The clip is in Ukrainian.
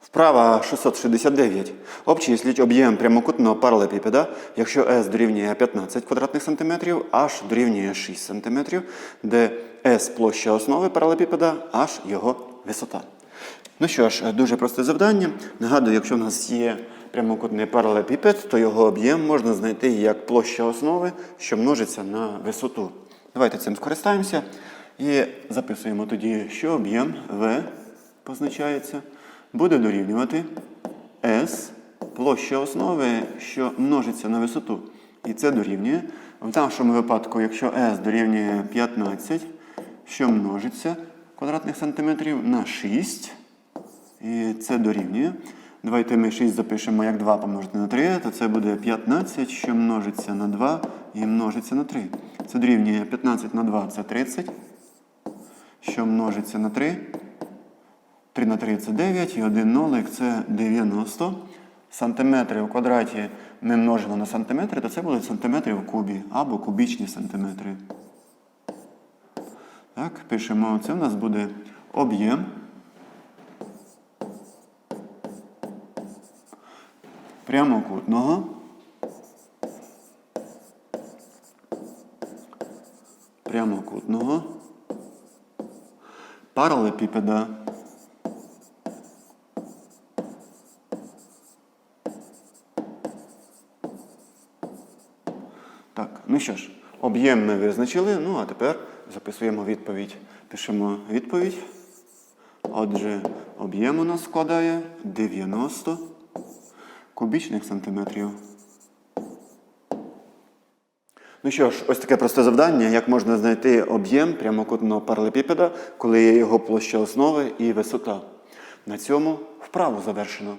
Вправа 669. Обчисліть об'єм прямокутного паралепіпеда, якщо S дорівнює 15 квадратних сантиметрів, H дорівнює 6 сантиметрів, де S площа основи паралепіпеда, H його висота. Ну що ж, дуже просте завдання. Нагадую, якщо в нас є прямокутний паралепіпед, то його об'єм можна знайти як площа основи, що множиться на висоту. Давайте цим скористаємося і записуємо тоді, що об'єм V позначається, буде дорівнювати S площа основи, що множиться на висоту. І це дорівнює. В нашому випадку, якщо S дорівнює 15, що множиться квадратних сантиметрів на 6. І це дорівнює. Давайте ми 6 запишемо як 2 помножити на 3, то це буде 15, що множиться на 2 і множиться на 3. Це дорівнює 15 на 2 це 30, що множиться на 3. 3 на 3 це 9 і 1 нолик це 90. Сантиметри в квадраті ми множимо на сантиметри, то це будуть сантиметри в кубі або кубічні сантиметри. Так, пишемо, це в нас буде об'єм. Прямокутного. Прямокутного. Паралепіпеда. Так, ну що ж, об'єм ми визначили, ну а тепер записуємо відповідь. Пишемо відповідь. Отже, об'єм у нас складає 90 кубічних сантиметрів. Ну що ж, ось таке просте завдання, як можна знайти об'єм прямокутного паралепіпеда, коли є його площа основи і висота. На цьому вправу завершено.